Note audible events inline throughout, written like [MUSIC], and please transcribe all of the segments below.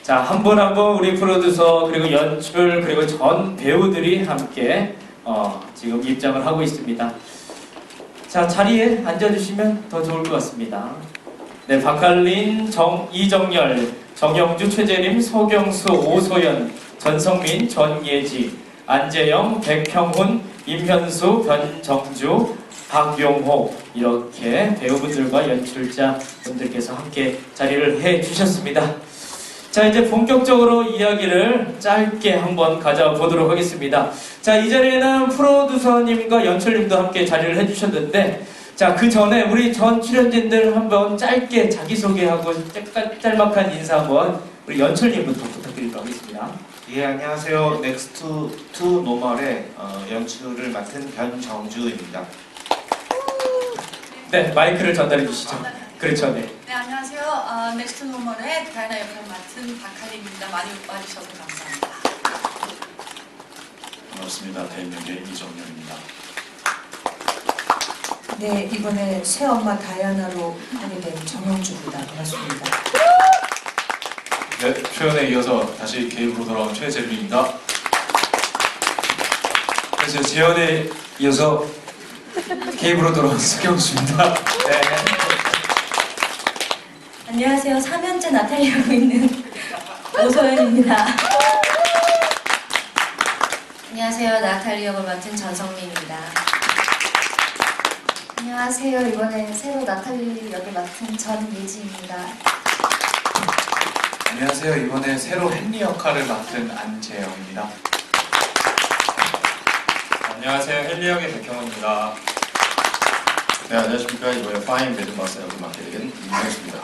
자, 한분한분 우리 프로듀서 그리고 연출 그리고 전 배우들이 함께 어, 지금 입장을 하고 있습니다. 자, 자리에 앉아주시면 더 좋을 것 같습니다. 네, 박할린, 정, 이정열, 정영주, 최재림, 서경수, 오소연, 전성민, 전예지, 안재영, 백형훈, 임현수, 변정주, 박용호 이렇게 배우분들과 연출자 분들께서 함께 자리를 해 주셨습니다. 자 이제 본격적으로 이야기를 짧게 한번 가져보도록 하겠습니다. 자 이 자리에는 프로듀서님과 연출님도 함께 자리를 해주셨는데 자 그 전에 우리 전 출연진들 한번 짧게 자기 소개하고 짤- 짤막한 인사 한번 우리 연출님부터 부탁드리도록 하겠습니다. 예 안녕하세요 넥스트 투 노멀의 어, 연출을 맡은 변정주입니다. 네 마이크를 전달해 주시죠. 그렇죠, 네. 네, 안녕하세요. 어, 넥스트 노멀의 다이나 역할 맡은 박하림입니다. 많이 와주셔서 감사합니다. 반갑습니다. 대인명의 이정현입니다. 네, 이번에 새엄마 다이아나로 하게 된 정영주입니다. 반갑습니다. 네, 표현에 이어서 다시 개입으로 돌아온 최재림입니다. 그래서 재현에 이어서 [LAUGHS] 개입으로 돌아온 서경수입니다. 네. 안녕하세요. 3년째 나탈리아고 있는 오소연입니다. 안녕하세요. 나탈리 역을 맡은 전성민입니다. 안녕하세요. 이번에 새로 나탈리 역을 맡은 전예지입니다. 안녕하세요. 이번에 새로 헨리 역할을 맡은 안재영입니다. 안녕하세요. 헨리역의 백형원입니다. 네, 안녕하십니까. 이번에 파인 매드마스 역을 맡게 된 임명수입니다.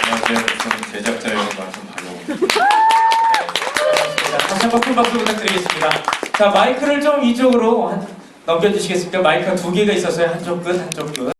안녕하세요. 저는 제작자 맡은 박용호입니다. 자, 다시 한번 큰 박수 부탁드리겠습니다. 자, 마이크를 좀 이쪽으로 한- 넘겨주시겠습니까? 마이크가 두 개가 있어서요. 한쪽 끝, 한쪽 끝.